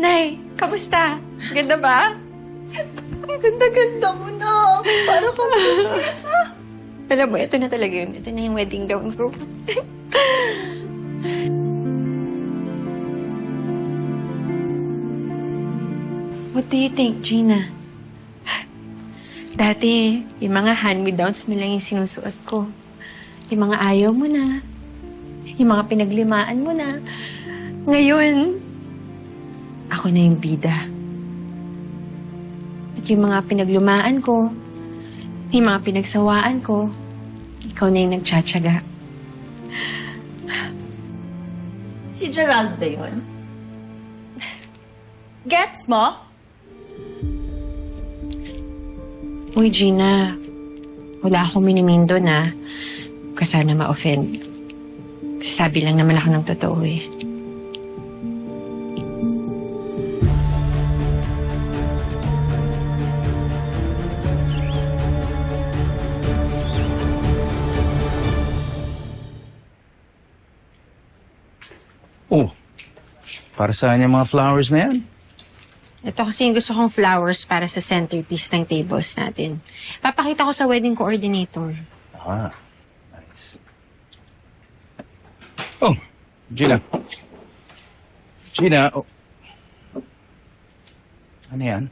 Nay, kamusta? Ganda ba? Ang ganda-ganda mo na. Para kang prinsesa. Alam mo, ito na talaga yun. Ito na yung wedding gown ko. What do you think, Gina? Dati, yung mga hand-me-downs mo lang yung sinusuot ko. Yung mga ayaw mo na. Yung mga pinaglimaan mo na. Ngayon, ako na yung bida. At yung mga pinaglumaan ko, yung mga pinagsawaan ko, ikaw na yung nagtsatsaga. Si Gerald ba yun? Gets mo? Uy, Gina. Wala akong minimindo na. Kasana ma-offend. Sasabi lang naman ako ng totoo eh. Oh, para saan yung mga flowers na yan? Ito kasi yung gusto kong flowers para sa centerpiece ng tables natin. Papakita ko sa wedding coordinator. Ah, nice. Oh, Gina. Gina, oh. Ano yan?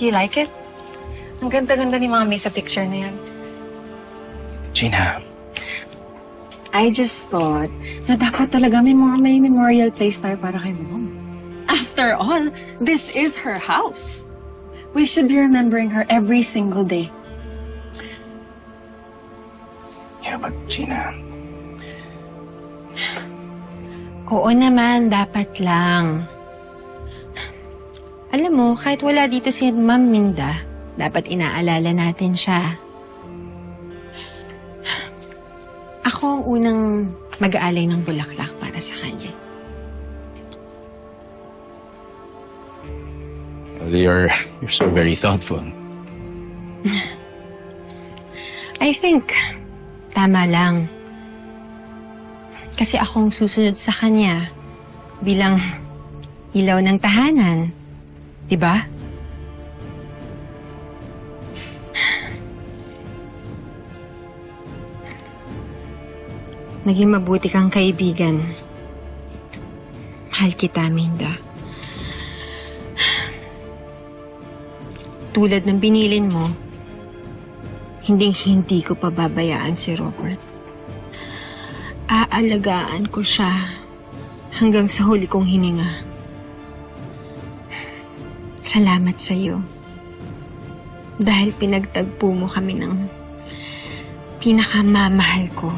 Do you like it? Ang ganda-ganda ni Mami sa picture na yan. Gina. I just thought na dapat talaga may mga may memorial place tayo para kay Mom. After all, this is her house. We should be remembering her every single day. Yeah, but Gina, Oo naman, dapat lang. Alam mo, kahit wala dito si Ma'am Minda, dapat inaalala natin siya. Ako ang unang mag-aalay ng bulaklak para sa kanya. well, you're, you're so very thoughtful. I think, tama lang. Kasi akong susunod sa kanya bilang ilaw ng tahanan. Di ba? Naging mabuti kang kaibigan. Mahal kita, Minda. Tulad ng binilin mo, hinding hindi ko pababayaan si Robert. Aalagaan ko siya hanggang sa huli kong hininga. Salamat sa iyo. Dahil pinagtagpo mo kami ng pinakamamahal ko.